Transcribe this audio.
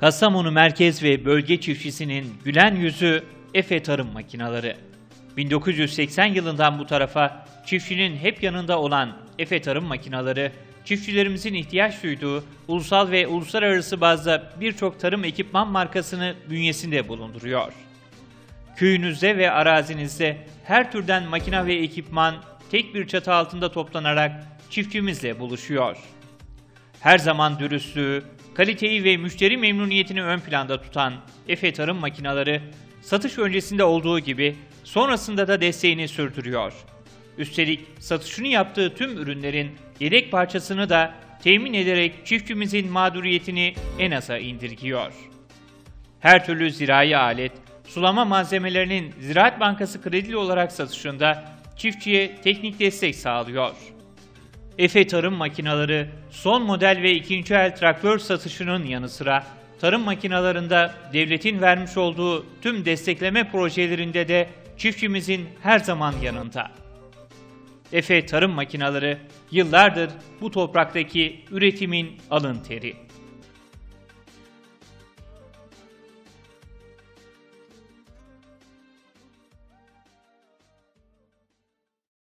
Kastamonu merkez ve bölge çiftçisinin gülen yüzü Efe Tarım Makinaları. 1980 yılından bu tarafa çiftçinin hep yanında olan Efe Tarım Makinaları, çiftçilerimizin ihtiyaç duyduğu ulusal ve uluslararası bazda birçok tarım ekipman markasını bünyesinde bulunduruyor. Köyünüzde ve arazinizde her türden makina ve ekipman tek bir çatı altında toplanarak çiftçimizle buluşuyor. Her zaman dürüstlüğü, kaliteyi ve müşteri memnuniyetini ön planda tutan Efe Tarım Makinaları, satış öncesinde olduğu gibi sonrasında da desteğini sürdürüyor. Üstelik satışını yaptığı tüm ürünlerin yedek parçasını da temin ederek çiftçimizin mağduriyetini en aza indirgiyor. Her türlü zirai alet, sulama malzemelerinin Ziraat Bankası kredili olarak satışında çiftçiye teknik destek sağlıyor. Efe Tarım Makinaları son model ve ikinci el traktör satışının yanı sıra tarım makinalarında devletin vermiş olduğu tüm destekleme projelerinde de çiftçimizin her zaman yanında. Efe Tarım Makinaları yıllardır bu topraktaki üretimin alın teri.